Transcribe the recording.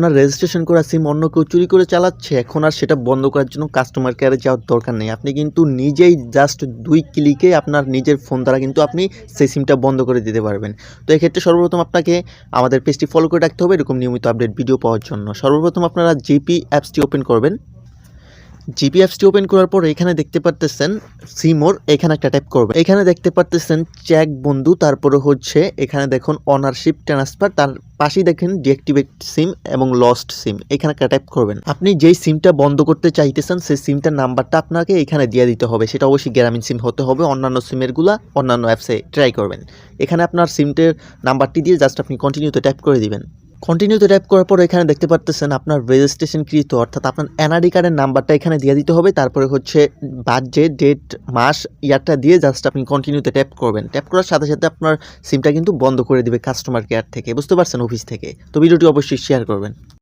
আপনার রেজিস্ট্রেশন করা সিম অন্য কেউ চুরি করে চালাচ্ছে, এখন আর সেটা বন্ধ করার জন্য কাস্টমার কেয়ারে যাওয়ার দরকার নেই। আপনি কিন্তু নিজেই জাস্ট দুই ক্লিকে আপনার নিজের ফোন দ্বারা কিন্তু আপনি সেই সিমটা বন্ধ করে দিতে পারবেন। তো এক্ষেত্রে সর্বপ্রথম আপনাকে আমাদের পেজটি ফলো করে রাখতে হবে, এরকম নিয়মিত আপডেট ভিডিও পাওয়ার জন্য। সর্বপ্রথম আপনারা জিপি অ্যাপসটি ওপেন করবেন। জিপি অ্যাপসটি ওপেন করার পর এখানে দেখতে পারতেছেন সিমোর এখানে একটা টাইপ করবে। এখানে দেখতে পারতেছেন চেক বন্ধু, তারপরে হচ্ছে এখানে দেখুন অনারশিপ ট্রান্সফার তার পাশেই দেখেন ডিঅ্যাক্টিভেট সিম এবং লস্ট সিম এখানে একটা টাইপ করবেন। আপনি যেই সিমটা বন্ধ করতে চাইতেছেন, সেই সিমটার নাম্বারটা আপনাকে এখানে দিয়ে দিতে হবে। সেটা অবশ্যই গ্রামীণ সিম হতে হবে, অন্যান্য সিমেরগুলা অন্যান্য অ্যাপসে ট্রাই করবেন। এখানে আপনার সিমটের নাম্বারটি দিয়ে জাস্ট আপনি কন্টিনিউতে টাইপ করে দিবেন। কন্টিনিউতে টাইপ করার পর এখানে দেখতে পারতেছেন আপনার রেজিস্ট্রেশন কৃত অর্থাৎ আপনার এনআরডি কার্ডের নাম্বারটা এখানে দিয়ে দিতে হবে। তারপরে হচ্ছে বাজেট ডেট মাস ইয়ারটা দিয়ে জাস্ট আপনি কন্টিনিউতে ট্যাপ করবেন। ট্যাপ করার সাথে সাথে আপনার সিমটা কিন্তু বন্ধ করে দিবে কাস্টমার কেয়ার থেকে। বুঝতে পারছেন অফিস থেকে। তো ভিডিওটি অবশ্যই শেয়ার করবেন।